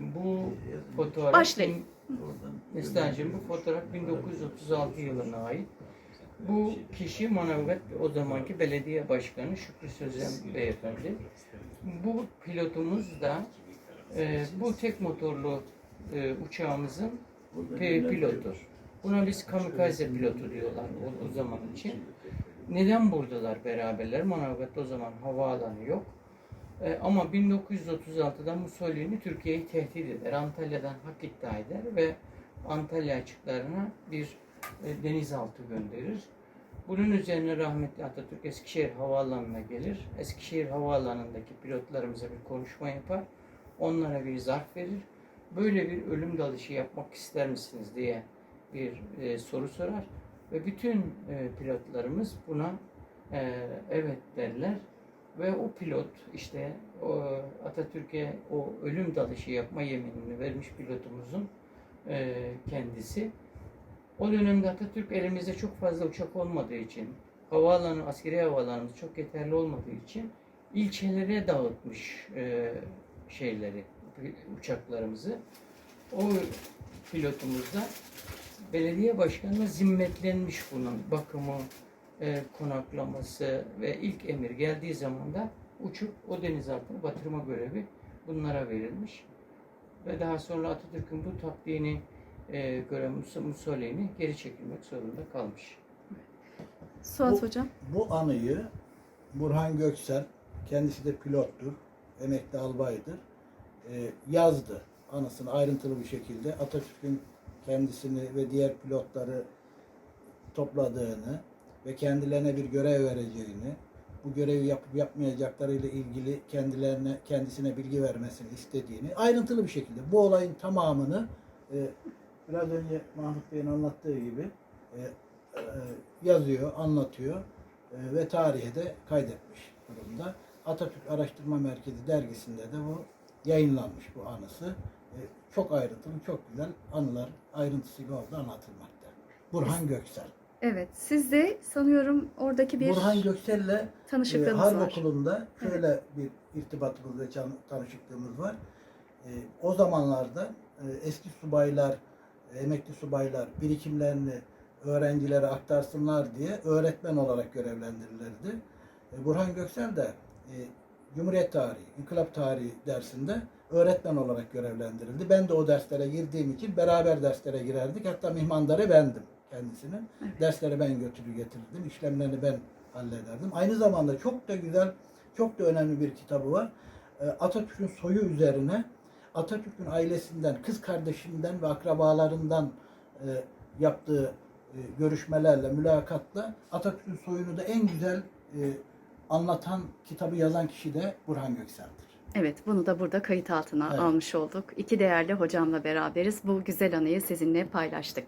Bu fotoğraf Başlayın. Neslihan'cığım bu fotoğraf 1936 yılına ait. Bu kişi Manavgat o zamanki belediye başkanı Şükrü Sözen beyefendi. Bu pilotumuz da e, bu tek motorlu e, uçağımızın pi- pilotu. Buna biz kamikaze pilotu diyorlar o, o zaman için. Neden buradalar beraberler? Manavgat'ta o zaman havaalanı yok. E, ama 1936'da Mussolini Türkiye'yi tehdit eder. Antalya'dan hak iddia eder ve Antalya açıklarına bir e, denizaltı gönderir. Bunun üzerine rahmetli Atatürk Eskişehir Havaalanı'na gelir. Eskişehir Havaalanı'ndaki pilotlarımıza bir konuşma yapar. Onlara bir zarf verir. Böyle bir ölüm dalışı yapmak ister misiniz diye bir e, soru sorar. Ve bütün e, pilotlarımız buna e, evet derler. Ve o pilot işte Atatürk'e o ölüm dalışı yapma yeminini vermiş pilotumuzun e, kendisi. O dönemde Atatürk elimizde çok fazla uçak olmadığı için, havaalanı, askeri havaalanımız çok yeterli olmadığı için ilçelere dağıtmış e, şeyleri, uçaklarımızı. O pilotumuz da belediye başkanına zimmetlenmiş bunun bakımı, e, konaklaması ve ilk emir geldiği zaman da uçup o denizaltını batırma görevi bunlara verilmiş. Ve daha sonra Atatürk'ün bu taktiğini e, gören Mus- Mussolini geri çekilmek zorunda kalmış. Suat Bu- Hocam. Bu anıyı Burhan Göksel, kendisi de pilottur, emekli albaydır, e, yazdı anısını ayrıntılı bir şekilde. Atatürk'ün kendisini ve diğer pilotları topladığını ve kendilerine bir görev vereceğini, bu görevi yapıp yapmayacaklarıyla ilgili kendilerine kendisine bilgi vermesini istediğini ayrıntılı bir şekilde bu olayın tamamını e, biraz önce Mahmut Bey'in anlattığı gibi e, e, yazıyor, anlatıyor e, ve tarihe de kaydetmiş durumda. Atatürk Araştırma Merkezi dergisinde de bu yayınlanmış bu anısı. E, çok ayrıntılı, çok güzel anılar ayrıntısıyla orada anlatılmakta. Burhan Göksel. Evet. Siz de sanıyorum oradaki bir Burhan Göksel'le e, tanışıklığınız Harp var. Okulunda şöyle bir irtibatımız ve can- tanışıklığımız var. E, o zamanlarda e, eski subaylar, emekli subaylar birikimlerini öğrencilere aktarsınlar diye öğretmen olarak görevlendirilirdi. E, Burhan Göksel de e, Cumhuriyet tarihi, İnkılap tarihi dersinde öğretmen olarak görevlendirildi. Ben de o derslere girdiğim için beraber derslere girerdik. Hatta mihmandarı bendim kendisinin. Evet. Dersleri ben götürür getirdim. İşlemlerini ben hallederdim. Aynı zamanda çok da güzel, çok da önemli bir kitabı var. E, Atatürk'ün soyu üzerine Atatürk'ün ailesinden, kız kardeşinden ve akrabalarından e, yaptığı e, görüşmelerle, mülakatla Atatürk'ün soyunu da en güzel e, anlatan kitabı yazan kişi de Burhan Göksel'dir. Evet, bunu da burada kayıt altına Evet. almış olduk. İki değerli hocamla beraberiz. Bu güzel anıyı sizinle paylaştık.